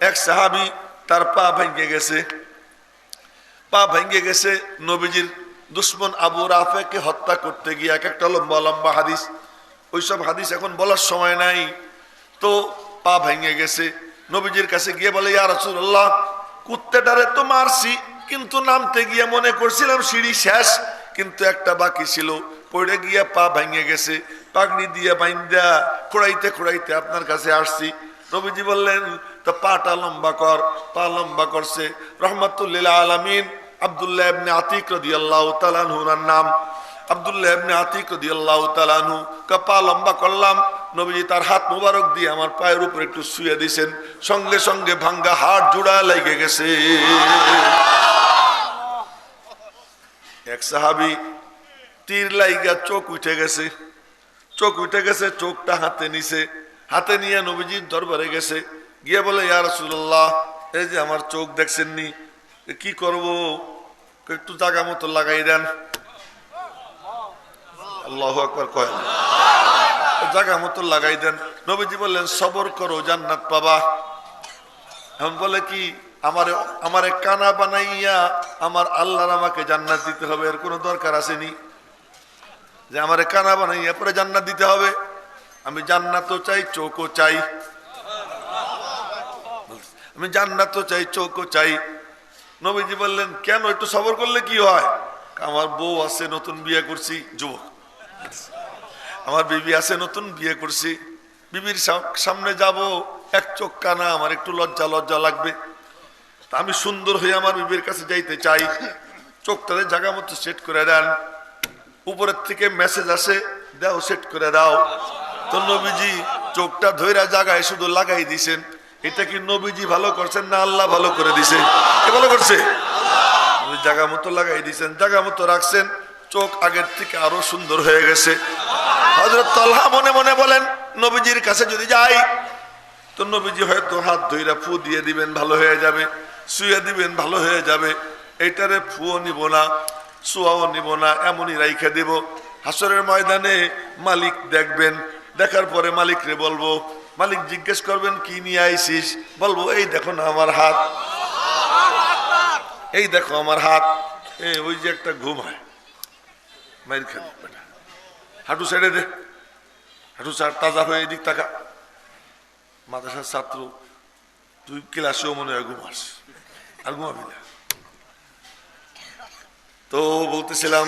এক সাহাবি তার পা ভেঙে গেছে। পা ভেঙে গেছে নবীজির দুশ্মন আবু রাফেকে হত্যা করতে গিয়ে। এক একটা লম্বা লম্বা হাদিস। ওইসব হাদিস এখন বলার সময় নাই। তো পা ভেঙে গেছে। নবীজির কাছে গিয়ে বলে, ইয়া রাসূলুল্লাহ, কুত্তেটারে তো মারছি, কিন্তু নামতে গিয়ে মনে করছিলাম সিঁড়ি শেষ, কিন্তু একটা বাকি ছিল। পড়ে গিয়ে পা ভেঙে গেছে। পাগড়ি দিয়ে বাইন্দা খোড়াইতে খোড়াইতে আপনার কাছে আসছি। নবীজি বললেন তো পাটা লম্বা কর, পা লম্বা করছে। রহমতুল্লিল আলমিন আবদুল্লাহ ইবনে আতিক রাদিয়াল্লাহু তাআলা আনহুর নাম। আবদুল্লাহ ইবনে আতিক রাদিয়াল্লাহু তাআলা আনহু পা লম্বা করলাম। নবীজি তার হাত মোবারক দিয়ে আমার পায়ের উপর একটু শুয়ে দিয়েছেন। সঙ্গে সঙ্গে ভাঙ্গা হাড় জোড়া লেগে গেছে। এক সাহাবি তীর লাইগা চোখ উঠে গেছে। চোখ উঠে গেছে, চোখটা হাতে নিছে। হাতে নিয়ে নবীজির দরবারে গেছে। গিয়ে বলে, ইয়া রাসূলুল্লাহ, এই যে আমার চোখ দেখছেন নি এ কি করব? একটু জাগা মতো লাগাই দেন। আল্লাহ আকবার কয়। জায়গা মতো লাগাই দেন। নবীজি বললেন, সবর করো, জান্নাত পাবা। এখন বলে কি, আমারে আমারে কানা বানাইয়া আমার আল্লাহর আমাকে জান্নাত দিতে হবে, এর কোনো দরকার আসেনি। যে আমারে কানা বানাইয়া পরে জান্নাত দিতে হবে। আমি জান্নাতও চাই, চোখও চাই। আমি জান্নাতও চাই চোখও চাই। নবীজি বললেন, কেন? একটু সবর করলে কি হয়? আমার বউ আছে, নতুন বিয়ে করছি, যুবক। আমার বিবি আছে, নতুন বিয়ে করছি। বিবির সামনে যাব, এক চোখ কানা, আমার একটু লজ্জা লজ্জা লাগবে। আমি সুন্দর হয়ে আমার বিবির কাছে যাইতে চাই। চোখটাতে জায়গা মতো সেট করে দেন। উপরের থেকে মেসেজ আসে, দাও সেট করে দাও। তো নবীজি চোখটা ধৈরা জায়গায় শুধু লাগাই দিছেন। এটা কি নবীজি ভালো করছেন না আল্লাহ ভালো করে দিছে? কে ভালো করছে? জায়গা মতো লাগাই দিছেন জায়গা মতো রাখছেন, চোখ আগের থেকে আরও সুন্দর হয়ে গেছে। হজরত তলহা মনে মনে বলেন, নবীজির কাছে যদি যাই, তো নবীজি হয়তো হাত ধইরা ফু দিয়ে দিবেন, ভালো হয়ে যাবে। শুয়ে দিবেন, ভালো হয়ে যাবে। এইটারে ফুও নিব না, শুয়াও নিব না, এমনই রাইখে দিব। হাসরের ময়দানে মালিক দেখবেন, দেখার পরে মালিকরে বলব মালিক জিজ্ঞেস করবেন, কি নিয়ে আইসিস? বলব, এই দেখো না আমার হাত। এই দেখো আমার হাত। এই ওই যে একটা ঘুম হয়। হাঁটু ছেড়ে দে। হাঁটু ছাড়, তাজা হয়ে এদিক তাকা। মাদ্রাসার ছাত্র, তুই ক্লাসেও মনে হয় ঘুমাস। আর ঘুমাবি না। তো বলতেছিলাম,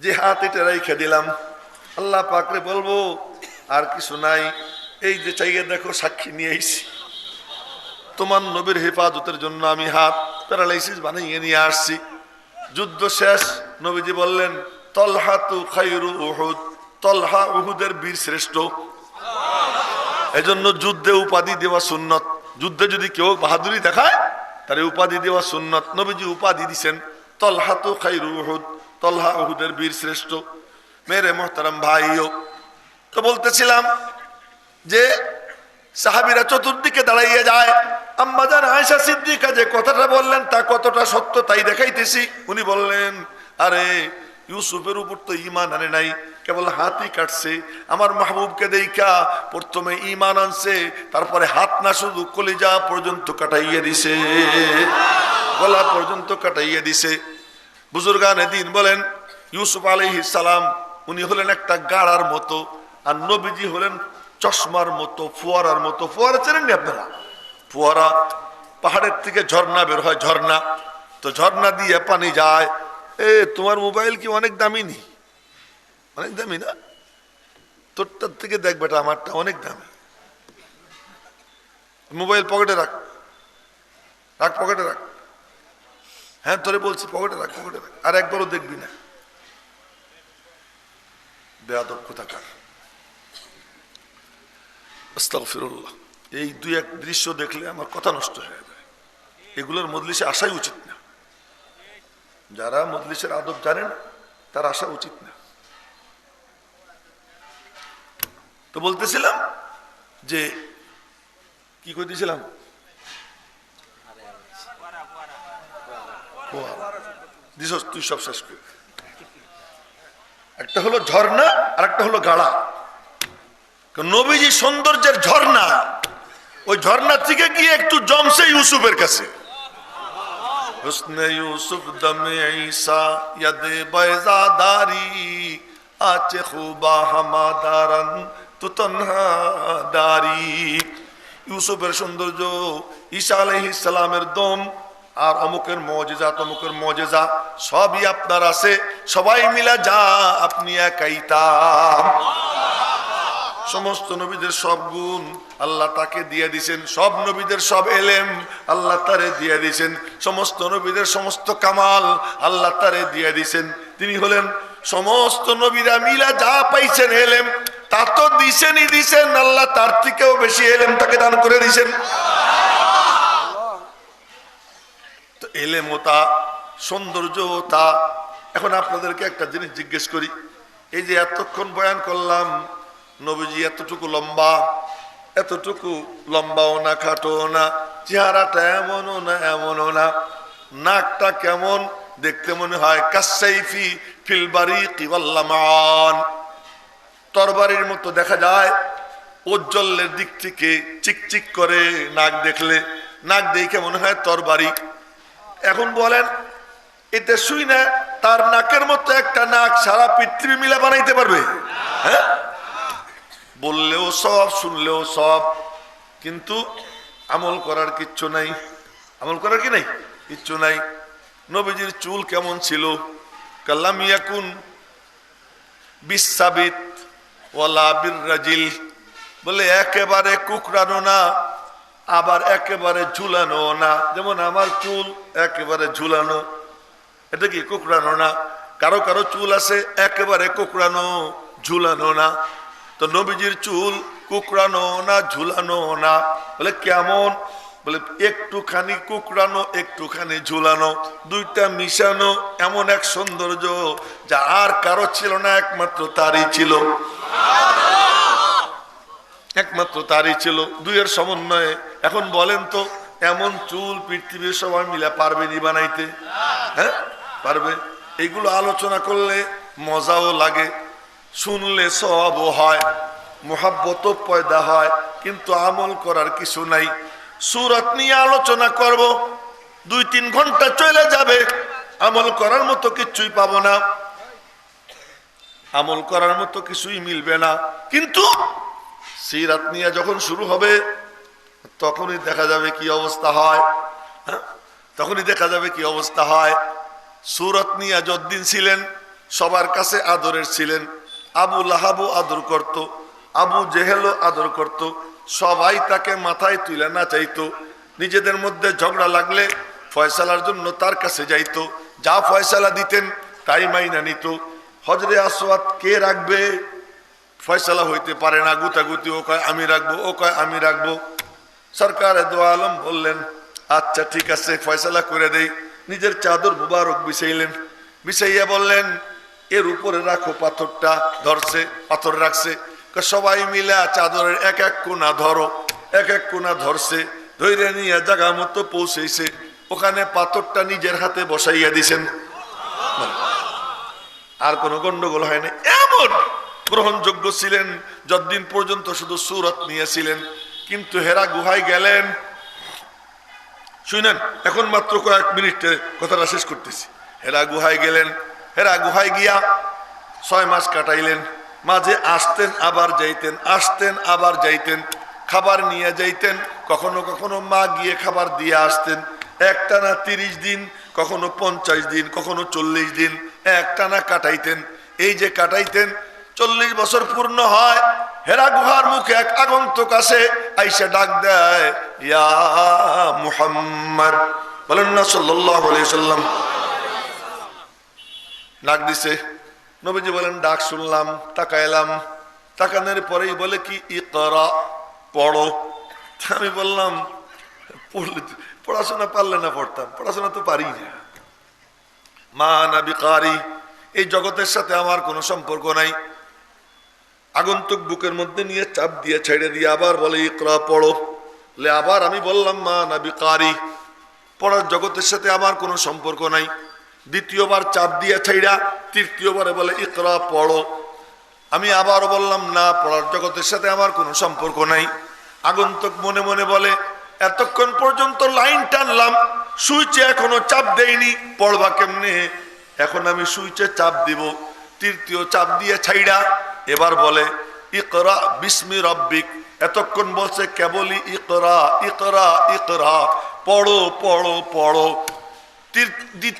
যে হাত এটা রেখে দিলাম, আল্লাহ পাকরে বলব আর কিছু নাই। এই যে চাইয়ে দেখো, সাক্ষী নিয়ে আইছি। তোমার নবীর হেফাজতের জন্য আমি হাত প্যারালাইসিস বানিয়ে নিয়ে আসছি। যুদ্ধ শেষ, নবীজি বললেন, তলহা তু খাইরু উহুদ। তলহা উহুদের বীর শ্রেষ্ঠ। এজন্য যুদ্ধে উপাধি দেওয়া সুন্নত। যুদ্ধে যদি কেউ বাহাদুরি দেখায়, তার উপাধি দেওয়া সুন্নত। নবীজি উপাধি দিছেন, তলহা তু খাইরু উহুদ। তলহা উহুদের বীর শ্রেষ্ঠ। মেরে মোহতারাম ভাইও তো বলতেছিলাম যে সাহাবিরা চতুর্দিকে দাঁড়াইয়া যায়। আম্মাজান আয়েশা সিদ্দিকা যে কথাটা বললেন তা কতটা সত্য তাই দেখাইতেছি। উনি বললেন, আরে, ইউসুফের উপর তো ইমান আনে নাই, কেবল হাতই কাটছে। আমার মাহবুবকে দেখা প্রথমে ইমান আনছে, তারপরে হাত না শুধু কলিজা পর্যন্ত কাটাইয়ে দিছে। গলা পর্যন্ত কাটাইয়ে দিছে। বুজুর্গান দিন বলেন, ইউসুফ আলাইহিস সালাম, উনি হলেন একটা গাড়ার মতো। আর নবীজি হলেন চশমার মতো, ফোয়ারার মতো। ফোয়ারা চেনেন নি আপনারা? ফোয়ারা পাহাড়ের থেকে ঝর্ণা বের হয়, ঝর্ণা। তো ঝর্ণা দিয়ে পানি যায়। এ, তোমার মোবাইল কি অনেক দামি নি? অনেক দামি না? তোরটার থেকে দেখ বেটা, আমারটা অনেক দামি। মোবাইল পকেটে রাখ। রাখ, পকেটে রাখ। হ্যাঁ তোরে বলছি, পকেটে রাখ পকেটে রাখ। আর একবারও দেখবি না। বেয়াদব কোথাকার? আস্তাগফিরুল্লাহ। এই দুই এক দৃশ্য দেখলে আমার কথা নষ্ট হয়ে যায়। এগুলোর মজলিসে আসাই উচিত না। যারা মজলিসের আদব জানেন, তার আসা উচিত না। তো বলতেছিলাম যে, কি করতেছিলাম দিছস, তুই সব শেষ একটা হলো ঝর্ণা আর একটা হলো গাড়া। নবীজি সৌন্দর্যের ঝর্ণা। ওই ঝর্ণা থেকে গিয়ে একটু জমছে ইউসুফের কাছে। দমে দারি। ইউসুফের সৌন্দর্য দম আর অমুকের মজেজা, তমুকের মজেজা, সবই আপনার আছে। সবাই মিলা যা, আপনি একাই তা। সমস্ত নবীদের সব গুণ আল্লাহ তাকে দিয়ে দিছেন। সব নবীদের সব এলেম আল্লাহ তারে দিয়ে দিছেন। সমস্ত নবীদের সমস্ত কামাল আল্লাহ তারে দিয়ে দিছেন। তিনি হলেন সমস্ত নবীরা মিলা যা পাইছেন এলেম, তা তো দিছেনই দিছেন। আল্লাহ তার থেকেও বেশি এলেম তাকে দান করে দিছেন। তো এলেম ও তা, সৌন্দর্য ও তা। এখন আপনাদেরকে একটা জিনিস জিজ্ঞেস করি। এই যে এতক্ষণ বয়ান করলাম নবীজি এতটুকু লম্বা, এতটুকু লম্বাও না খাটো না, চেহারাটা এমনও না এমনও না। নাকটা কেমন, দেখতে মনে হয় কাসাইফি ফিলবারি কিবাল্লামান তরবারির মতো দেখা যায়, উজ্জ্বলের দিক থেকে চিকচিক করে নাক দেখলে। নাক দেখে মনে হয় তরবারি। এখন বলেন, এতে শুই না, তার নাকের মতো একটা নাক সারা পৃথিবী মিলে বানাইতে পারবে? হ্যাঁ? বললেও সব, শুনলেও সব, কিন্তু আমল করার কিচ্ছু নাই। আমল করার কি নাই? কিচ্ছু নাই। নবীজির চুল কেমন ছিল? কাল্লাম ইয়াকুন বিসাবিত ওয়ালা বিরাজিল বলে, একেবারে কুকরানো না, আবার একেবারে ঝুলানো না। যেমন আমার চুল, একেবারে ঝুলানো। এটা কি কুকরানো না? কারও কারও চুল আছে, একেবারে কুকরানো ঝুলানো না। তো নবীজির চুল কুকরানো না, ঝুলানো না। বলে, কেমন? বলে, একটুখানি কুকরানো একটুখানি ঝুলানো, দুইটা মিশানো, এমন এক সৌন্দর্য যা আর কারও ছিল না, একমাত্র তারই ছিল। একমাত্র তারই ছিল, দুইয়ের সমন্বয়ে। এখন বলেন তো, এমন চুল পৃথিবীর সবাই মিলে পারবে নি বানাইতে? হ্যাঁ পারবে? এগুলো আলোচনা করলে মজাও লাগে। শুনলে সব হয় মোহাব্বত পয়দা হয়, কিন্তু আমল করার কিছু নাই। সুরত নিয়ে আলোচনা করব, দুই তিন ঘণ্টা চলে যাবে, আমল করার মতো কিছুই পাব না। আমল করার মতো কিছুই মিলবে না। কিন্তু সিরাত নিয়ে যখন শুরু হবে, তখনই দেখা যাবে কি অবস্থা হয়। হ্যাঁ? তখনই দেখা যাবে কি অবস্থা হয়। সুরত নিয়ে যদ্দিন ছিলেন, সবার কাছে আদরের ছিলেন। আবু লাহাবও আদর করত, আবু জেহেলও আদর করত, সবাই তাকে মাথায় তুলে না চাইতো নিজেদের মধ্যে ঝগড়া লাগলে ফয়সালার জন্য তার কাছে যাইতো। যা ফয়সালা দিতেন তাই মাইনা নিত। হজরে আসওয়াত কে রাখবে? ফয়সালা হইতে পারে না, গুতাগুতি, ও কয়, আমি রাখব, ও কয়, আমি রাখব। সরকার দো আলম বললেন আচ্ছা ঠিক আছে, ফয়সালা করে দেই। নিজের চাদর মুবারক বিছাইলেন। বিছাইয়া বললেন এর উপরে রাখো পাথরটা, ধরছে, পাথর রাখছে। সবাই মিলে চাদরের এক এক কোনা ধরো, এক এক কোনা ধরছে ধৈর্য নিয়ে জায়গা মতো পৌঁছেছে। ওখানে পাথরটা নিজের হাতে বসাইয়া দিছেন। আর কোনো গন্ডগোল হয়নি। এমন গ্রহণযোগ্য ছিলেন, যতদিন পর্যন্ত শুধু সুরত নিয়েছিলেন। কিন্তু হেরা গুহায় গেলেন। শুনেন, এখন মাত্র কয়েক মিনিটে কথাটা শেষ করতেছি। হেরা গুহায় গেলেন। হেরা গুহায় গিয়া ছয় মাস কাটাইলেন। মাঝে আসতেন, আবার যাইতেন, আসতেন, আবার যাইতেন, খাবার নিয়ে যাইতেন, কখনো কখনো মা গিয়ে খাবার দিয়ে আসতেন। একটানা তিরিশ দিন, কখনো পঞ্চাশ দিন, কখনো চল্লিশ দিন, একটানা কাটাইতেন। এই যে কাটাইতেন, চল্লিশ বছর পূর্ণ হয়, হেরা গুহার মুখে এক আগন্তুক আসে, আইসা ডাক দেয়, ইয়া মুহাম্মদ। বলেন না সাল্লাম ডাক দিছে। নবীজি বলেন, ডাক শুনলাম টাকা এলাম তাকানোর পরেই বলে কি, ইকরা, পড়ো। আমি বললাম পড়াশোনা পারলে না পড়তাম, পড়াশোনা তো পারি না। মা নাবি কারি, এই জগতের সাথে আমার কোনো সম্পর্ক নাই। আগন্তুক বুকের মধ্যে নিয়ে চাপ দিয়ে ছেড়ে দিয়ে আবার বলে, ইকরা, পড়ো। লে আবার আমি বললাম, মা নাবি কারি, পড়ার জগতের সাথে আমার কোনো সম্পর্ক নাই। দ্বিতীয়বার চাপ দিয়ে ছাইড়া তৃতীয়বারে বলে, ইকরা, পড়ো। আমি আবার বললাম, না, পড়ার জগতের সাথে আমার কোনো সম্পর্ক নাই। আগন্তুক মনে মনে বলে, এতক্ষণ পর্যন্ত লাইন টানলাম, সুইচে এখনও চাপ দেয়নি পড়বা কেমনে? এখন আমি সুইচে চাপ দিব, তৃতীয় চাপ দিয়ে ছাইড়া, এবার বলে, ইকরা, বিস্মি রব্বিক। এতক্ষণ বলছে, কেবলই ইকরা ইকরা ইকরা। পড়ো পড়ো পড়ো।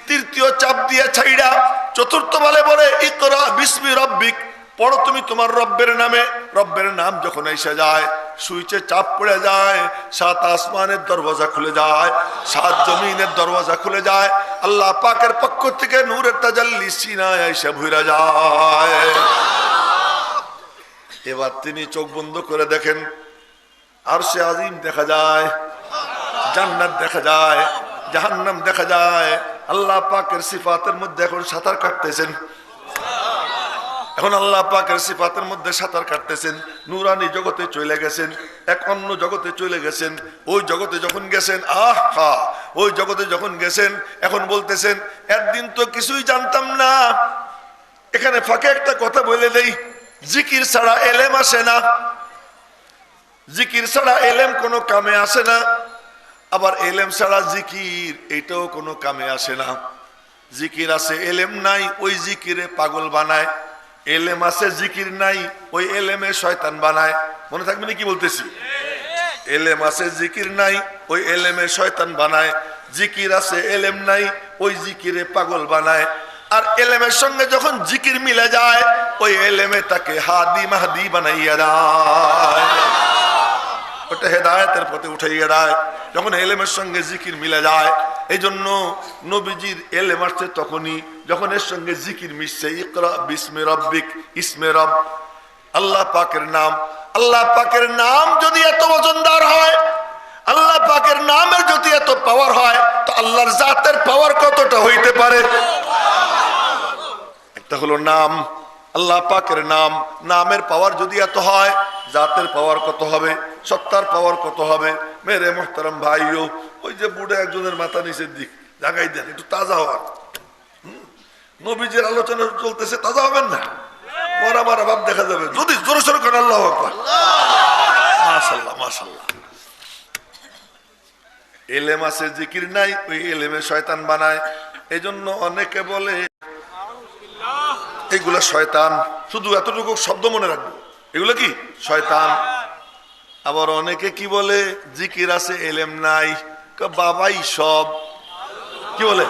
তৃতীয় চাপ দিয়ে ছাইড়া চতুর্থ বলে বলে, ইকরা বিস্মি রব্বিক। পড়ো তুমি তোমার রব্বের নামে। রব্বের নাম যখন এসে যায়, সুইচে চাপ পড়ে যায়, সাত আসমানের দরওয়াজা খুলে যায়, সাত জমিনের দরওয়াজা খুলে যায়, আল্লাহ পাকের পক্ষ থেকে নূরের তাজাল্লি সিনায় এসে ভুইরা যায়। এবার তিনি চোখ বন্ধ করে দেখেন আর সে আজিম দেখা যায়, জান্নাত দেখা যায় জাহান্নাম দেখা যায়। আল্লাহ পাকের সিফাতের মধ্যে এখন সাঁতার কাটতেছেন। এখন আল্লাহ পাকের সিফাতের মধ্যে সাঁতার কাটতেছেন। নুরানি জগতে চলে গেছেন, এক অন্য জগতে চলে গেছেন। ওই জগতে যখন গেছেন, আহ হা ওই জগতে যখন গেছেন, এখন বলতেছেন, একদিন তো কিছুই জানতাম না। এখানে ফাঁকে একটা কথা বলে দেই। জিকির ছাড়া এলেম আসে না। জিকির ছাড়া এলেম কোনো কামে আসে না। আবার এলেম ছাড়া জিকির, এটাও কোনো কামে আসে না। জিকির আছে, এলেম নাই, ওই জিকিরে পাগল বানায়। এলেম আছে, জিকির নাই, ওই এলেমে শয়তান বানায়। মনে থাকবে না কি বলতেছি? এলেম আছে, জিকির নাই, ওই এলেমে শয়তান বানায়। জিকির আছে, এলেম নাই, ওই জিকিরে পাগল বানায়। আর এলেমের সঙ্গে যখন জিকির মিলে যায়, ওই এলেমে তাকে হাদি মাহাদি বানাইয়া দেয়। ওটা হেদায়তের পথে উঠাইয়া দেয় যখন এলেমের সঙ্গে জিকির মিলে যায় এই জন্য নবীজির এলেম আসছে তখনই। যখন এর সঙ্গে জিকির মিশছে, ইকরা বিসমে রব্বিক, ইসমে রব, আল্লাহ পাকের নাম। আল্লাহ পাকের নাম যদি এত ওজনদার হয়, আল্লাহ পাকের নামের যদি এত পাওয়ার হয়, তো আল্লাহর জাতের পাওয়ার কতটা হইতে পারে? একটা হলো নাম আল্লাহ পাকের নাম, নামের পাওয়ার যদি এত হয়, জাতের পাওয়ার কত হবে, সত্তার পাওয়ার কত হবে? মেরে মোহতারাম ভাইও, ওই যে বুড়ে একজনের মাথা নিচের দিক, জাগাই দেন, একটু তাজা হওয়ার? নবীজির আলোচনা চলতেছে, তাজা হবেন না? মরা মারা ভাব দেখা যাবে। যদি জোরে সোরে করেন, আল্লাহ আকবার। মাশাল্লাহ মাশাল্লাহ এলেম আছে, জিকির নাই, ওই এলেমে শয়তান বানায়। এজন্য অনেকে বলে এগুলা শয়তান। শুধু এতটুকু শব্দ মনে রাখব। এগুলো কি? শয়তান। আবার অনেকে কি বলে? জিকির আছে, এলেম নাই। বাবাই সব। কি বলে?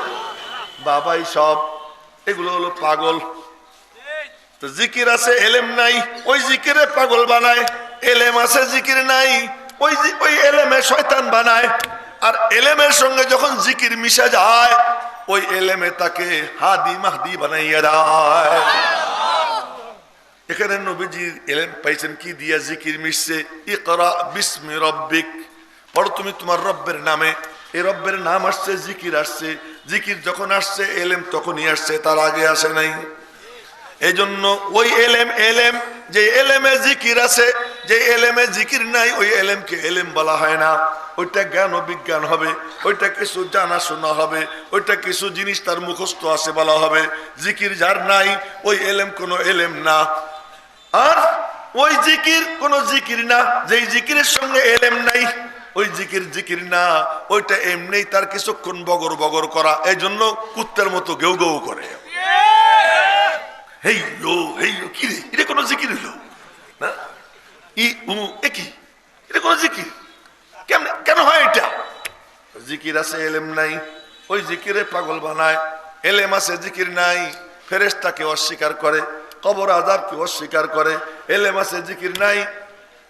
বাবাই সব। এগুলো হলো পাগল। তো জিকির আছে, এলেম নাই। ওই জিকিরে পাগল বানায়। এলেম আছে, জিকির নাই। ওই ওই এলেমে শয়তান বানায়। আর এলেমের সঙ্গে যখন জিকির মিশে যায় ওই এলেমে তাকে হাদি মাহদি বানাইয়া দেয়। এখানে নবীজির এলেম পাইছেন কি দিয়া জিকির মিশছে? ইকরা বিস্মি রব্বিক। পড়ো তুমি তোমার রব্বের নামে। এই রব্বের নাম আসছে, জিকির আসছে। জিকির যখন আসছে, এলেম তখনই আসছে, তার আগে আসে নাই। এই জন্য ওই এলেম এলেম, যে এলেমে জিকির আছে, যে এলেমে জিকির নাই, ওই এলেমকে এলেম বলা হয় না। ওইটা জ্ঞান ও বিজ্ঞান হবে, ওইটা কিছু জানা শোনা হবে, ওইটা কিছু জিনিস তার মুখস্থ আছে বলা হবে। জিকির যার নাই, ওই এলেম কোনো এলেম না। আর ওই জিকির কোন জিকির না, যেই জিকিরের সঙ্গে এলেম নাই, ওই জিকির জিকির না। ওইটা এমনি তার কিছুক্ষণ বগর বগর করা এই জন্য কুত্তের মতো গেউ গেউ করে। হেই হেই কোনো না ই উ কোনো কেন হয় এটা আছে এলেম নাই পাগল বানায় এলেম আছে জিকির নাই ফেরেস্তাকে অস্বীকার করে কবর আজাবকে অস্বীকার করে এলেম আছে জিকির নাই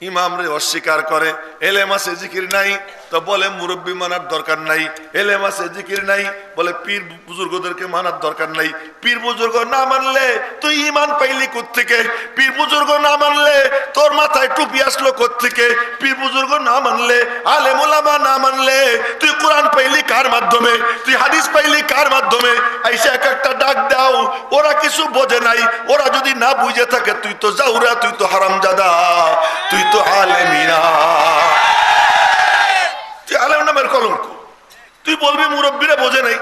ইমাম রে অস্বীকার করে, এলেম আছে, জিকির নাই, তো বলে মুরব্বী মানার দরকার নাই, এলেম আছে, জিকির নাই, বলে পীর বুজুর্গদেরকে মানার দরকার নাই। পীর বুজুর্গ না মানলে তুই ইমান পাইলি থেকে পীর বুজুর্গ না মানলে তোর মাথায় টুপি আসলো থেকে পীর বুজুর্গ না মানলে, আলেম ওলামা না মানলে তুই কোরআন পাইলি কার মাধ্যমে? তুই হাদিস পাইলি কার মাধ্যমে? আইসা এক একটা ডাক দাও, ওরা কিছু বোঝে নাই, ওরা যদি না বুঝে থাকে, তুই তো যাউরা তুই তো হারাম হারামজাদা, তুই তুই বলবি মুরব্বীরা বোঝে নাই।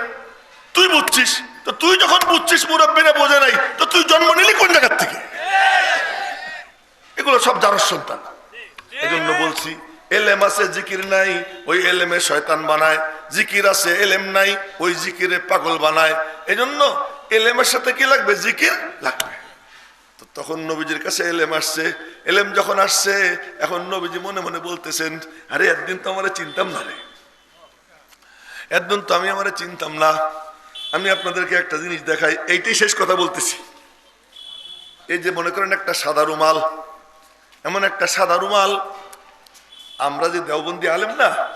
তুই বুঝছিস? তো তুই যখন বুঝছিস মুরব্বীরা বোঝে নাই, তো তুই জন্ম নিলি কোন জায়গার থেকে? এগুলো সব যার সন্তান। এই জন্য বলছি, এলেম আছে, জিকির নাই, ওই এলেমে শয়তান বানায়। জিকির আছে, এলেম নাই, ওই জিকিরে পাগল বানায়। এজন্য এলেমের সাথে কি লাগবে? জিকির লাগবে। তখন নবীজির কাছে এলেম আসছে। এলেম যখন আসছে, এখন নবীজি মনে মনে বলতেছেন, আরে, একদিন তো আমার চিনতাম না রে। একদিন তো আমি আমার চিনতাম না। আমি আপনাদেরকে একটা জিনিস দেখাই, এইটাই শেষ কথা বলতেছি। এই যে মনে করেন একটা সাদা রুমাল, এমন একটা সাদা রুমাল, আমরা যে দেওবন্দি আলেম না,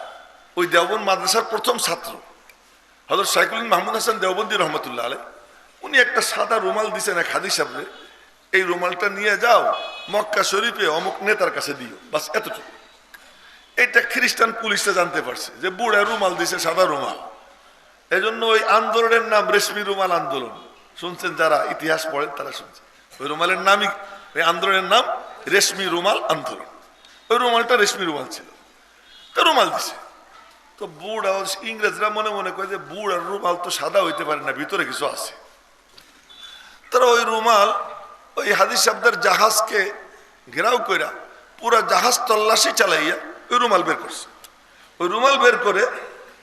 ওই দেওবন্দ মাদ্রাসার প্রথম ছাত্র। হজরত সাইকুলিন মাহমুদ হাসান দেওবন্দি রহমতুল্লাহ আলম উনি একটা সাদা রুমাল দিছেন এক হাদিস সাহেবরে এই রুমালটা নিয়ে যাও, মক্কা শরীফে অমুক নেতার কাছে দিও। বাস এতটুকু। এটা খ্রিস্টান পুলিশটা জানতে পারছে যে বুড়া রুমাল দিছে সাদা রুমাল। এই জন্য ওই আন্দোলনের নাম রেশমি রুমাল আন্দোলন। শুনছেন যারা ইতিহাস পড়েন তারা শুনছেন। ওই রুমালের নামই, ওই আন্দোলনের নাম রেশমি রুমাল আন্দোলন। ওই রুমালটা রেশমি রুমাল ছিল। তো রুমাল দিছে। তো বুড়া, ইংরেজরা মনে মনে করে যে বুড় আর রুমাল তো সাদা হইতে পারে না, ভিতরে কিছু আছে। তারা ওই রুমাল ওই হাদিস শব্দের জাহাজকে ঘেরাও কইরা পুরা জাহাজ তল্লাশি চালাইয়া ওই রুমাল বের করছে। ওই রুমাল বের করে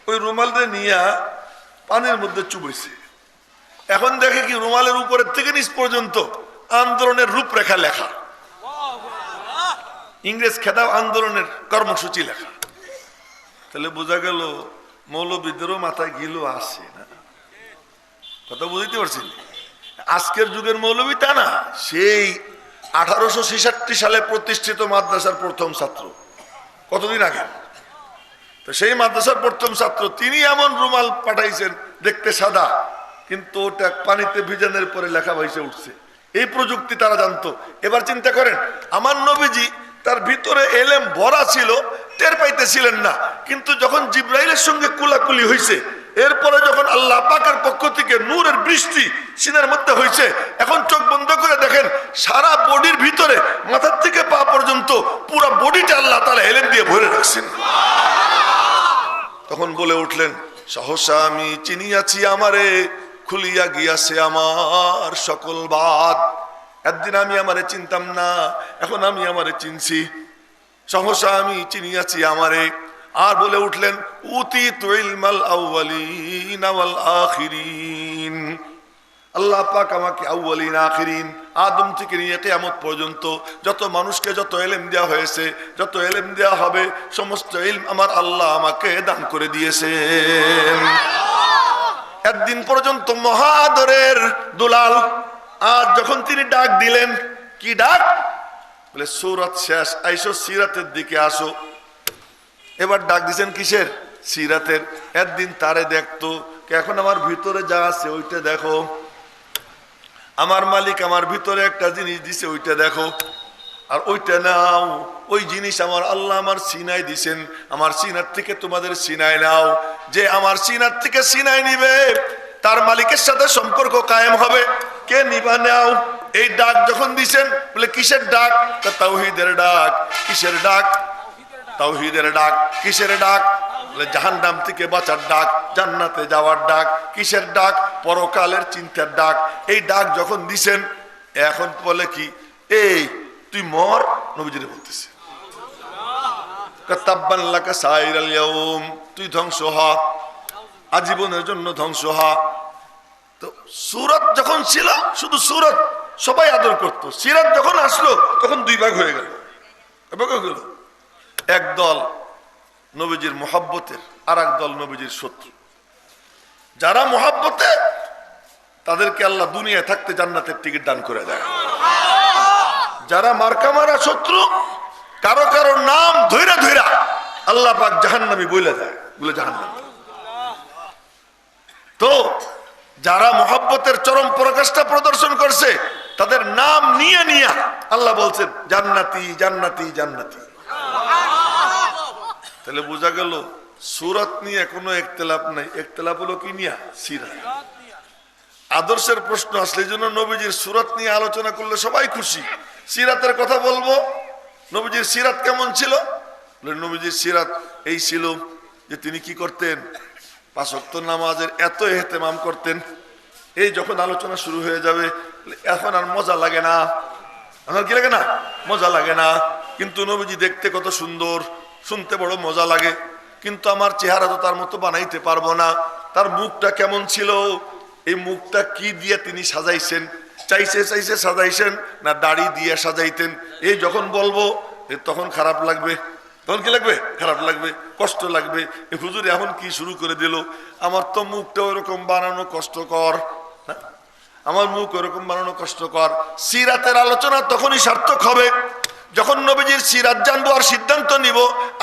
ওই রুমালটা নিয়ে পানির মধ্যে চুবইছে। এখন দেখে কি রুমালের উপরের থেকে নিচ পর্যন্ত আন্দোলনের রূপরেখা লেখা। ইংরেজ খেদাও আন্দোলনের কর্মসূচি লেখা। তাহলে বোঝা গেল মৌলবিদেরও মাথায় গিলো আসে না? কথা বুঝতে পারছি আজকের যুগের মৌলবী তা না, সেই আঠারোশো ছেষট্টি সালে প্রতিষ্ঠিত মাদ্রাসার প্রথম ছাত্র। কতদিন আগে? তো সেই মাদ্রাসার প্রথম ছাত্র, তিনি এমন রুমাল পাঠাইছেন, দেখতে সাদা, কিন্তু ওটা পানিতে ভিজানোর পরে লেখা ভাইসে উঠছে। এই প্রযুক্তি তারা জানতো। এবার চিন্তা করেন, আমার নবীজি তার ভিতরে এলেম ভরা ছিল, টের পাইতেছিলেন না। কিন্তু যখন জিব্রাইলের সঙ্গে কুলাকুলি হয়েছে এরপরে যখন আল্লাহ পাকের পক্ষ থেকে নূরের বৃষ্টি সিনের মধ্যে হয়েছে এখন চোখ বন্ধ করে দেখেন, সারা বডির ভিতরে, মাথার থেকে পা পর্যন্ত পুরো বডিটা আল্লাহ তালা এলেম দিয়ে ভরে রাখছেন। তখন বলে উঠলেন, সহসা আমি চিনিয়াছি আমারে, খুলিয়া গিয়াছে আমার সকল বাদ। একদিন আমি আমারে চিনতাম না, এখন আমি আমারে চিনছি। সহসা আমি চিনিয়াছি আমারে। আর বলে উঠলেন উতি তুইলমাল আল্লাহ পাক আমাকে আউ্বালিন আখিরিন, আদম থেকে নিয়ে কেয়ামত পর্যন্ত যত মানুষকে যত এলেম দেওয়া হয়েছে, যত এলেম দেওয়া হবে, সমস্ত ইলম আমার আল্লাহ আমাকে দান করে দিয়েছে একদিন পর্যন্ত মহাদরের দুলাল আর যখন তিনি ডাক দিলেন, কি ডাক? বলে, সৌরত শেষ, আইসো সিরাতের দিকে আসো। এবার ডাক দিছেন কিসের? সিরাতের। একদিন তারে দেখতো এখন আমার ভিতরে যা আছে ওইটা দেখো। আমার মালিক আমার ভিতরে একটা জিনিস দিছে, ওইটা দেখো। আর ওইটা নাও, ওই জিনিস আমার আল্লাহ আমার সিনাই দিছেন। আমার সিনার থেকে তোমাদের সিনাই নাও। যে আমার সিনার থেকে সিনাই নিবে, তার মালিকের সাথে সম্পর্ক কায়েম হবে। কে নিবা নাও? এই ডাক যখন দিছেন, বলে, কিসের ডাক? তাওহিদের ডাক। কিসের ডাক? তাওহিদের ডাক, কিসের ডাক? জাহান নাম থেকে বাঁচার ডাক, জান্নাতে যাওয়ার ডাক, কিসের ডাক? পরকালের চিন্তার ডাক। এই ডাক যখন দিছেন, এখন বলে কি, এই, তুই মর নবীজিরে বলতেছে। তুই ধ্বংস হ, আজীবনের জন্য ধ্বংস হ। তো সুরত যখন ছিল, শুধু সুরত, সবাই আদর করত। সিরাত যখন আসলো, তখন দুই ভাগ হয়ে গেল। এবার হয়ে গেল। এক দল নবীজির মোহাব্বতের আর এক দল নবীজির শত্রু। যারা মোহাব্বতে, তাদেরকে আল্লাহ দুনিয়ায় থাকতে জান্নাতের টিকিট দান করে দেয়। যারা মার্কা মারা শত্রু, কারও কারও নাম ধৈরা ধৈরা আল্লাহ পাক জাহান্নামি বলে দেয়, বলে জাহান্নামি। তো, যারা মোহাব্বতের চরম প্রকাশটা প্রদর্শন করছে, তাদের নাম নিয়ে নিয়ে আল্লাহ বলছেন, জান্নাতি জান্নাতি জান্নাতি। তাহলে বোঝা গেল, সুরত নিয়ে কোনো একতলাপ নাই। একতলাপ হলো কি নিয়া? সিরা। আদর্শের প্রশ্ন আসলে এই জন্য নবীজির সুরত নিয়ে আলোচনা করলে সবাই খুশি। সিরাতের কথা বলব। নবীজির সিরাত কেমন ছিল? নবীজির সিরাত এই ছিল যে তিনি কি করতেন? পাঁচক্ত নামাজের এত এহতেমাম করতেন। এই যখন আলোচনা শুরু হয়ে যাবে এখন আর মজা লাগে না। আমার কি লাগে না? মজা লাগে না। কিন্তু নবীজি দেখতে কত সুন্দর। শুনতে বড় মজা লাগে। কিন্তু আমার চেহারা তো তার মতো বানাইতে পারব না। তার মুখটা কেমন ছিল? এই মুখটা কি দিয়ে তিনি সাজাইছেন? চাইছে চাইছে সাজাইছেন না দাড়ি দিয়ে সাজাইতেন? এই যখন বলব তখন খারাপ লাগবে। তখন কি লাগবে? খারাপ লাগবে, কষ্ট লাগবে। এ হুজুর এখন কি শুরু করে দিল? আমার তো মুখটা ওরকম বানানো কষ্টকর। না? আমার মুখ ওরকম বানানো কষ্টকর। সিরাতের আলোচনা তখনই সার্থক হবে। যখন নবীজির সিরাত জানব আর সিদ্ধান্ত নিব,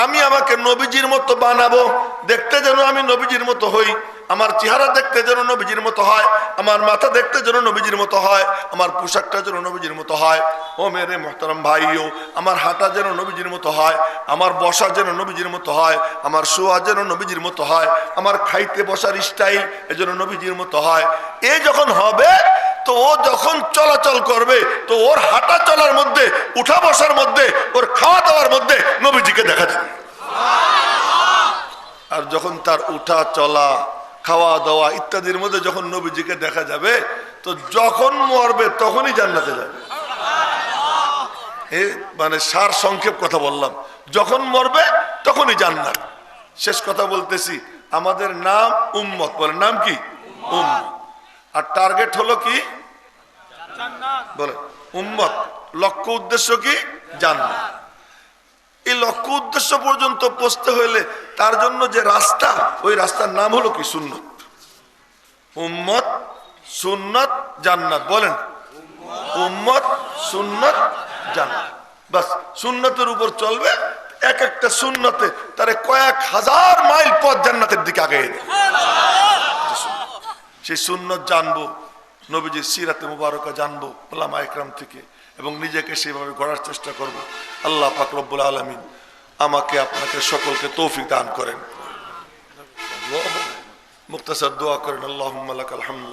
আমি আমাকে নবীজির মতো বানাবো, দেখতে যেন আমি নবীজির মতো হই। আমার চেহারা দেখতে যেন নবীজির মতো হয়, আমার মাথা দেখতে যেন নবীজির মতো হয়, আমার পোশাকটা যেন নবীজির মতো হয়। ও মেরে মোহতারাম ভাইও, আমার হাঁটা যেন নবীজির মতো হয়, আমার বসা যেন নবীজির মতো হয়, আমার শোয়া যেন নবীজির মতো হয়, আমার খাইতে বসার স্টাইল এজন্য নবীজির মতো হয়। এ যখন হবে তো ও যখন চলাচল করবে, তো ওর হাঁটা চলার মধ্যে, উঠা বসার মধ্যে, ওর খাওয়া দাওয়ার মধ্যে নবীজিকে দেখা যাবে। আর যখন তার উঠা, চলা, খাওয়া দাওয়া ইত্যাদির মধ্যে যখন নবীজিকে দেখা যাবে, তো যখন মরবে তখনই জান্নাতে যাবে। মানে সার সংক্ষেপ কথা বললাম। যখন মরবে তখনই জান্নাত। শেষ কথা বলতেছি, আমাদের নাম উম্মত। বলে নাম কি? উম্মত। আর টার্গেট হলো কি? বলে, উম্মত। লক্ষ্য উদ্দেশ্য কি? জান্নাত। এই লক্ষ্য উদ্দেশ্য পর্যন্ত পৌঁছতে হইলে তার জন্য যে রাস্তা, ওই রাস্তার নাম হলো কি? সুন্নত। উম্মত, সুন্নত, জান্নাত। বলেন। উম্মত, সুন্নত, জান্নাত। বাস, সুন্নতের উপর চলবে, এক একটা সুন্নতে তারে কয়েক হাজার মাইল পথ জান্নাতের দিকে আগে সেই সুন্নত জানব, নবীজির সিরাতে মুবারকা জানব, ওলামা একরাম থেকে, এবং নিজেকে সেভাবে গড়ার চেষ্টা করব। আল্লাহ পাক আলমিন আমাকে, আপনাকে সকলকে তৌফিক দান করেন। মুক্তাসার দোয়া করেন আল্লাহ আলহামদুলিল্লাহ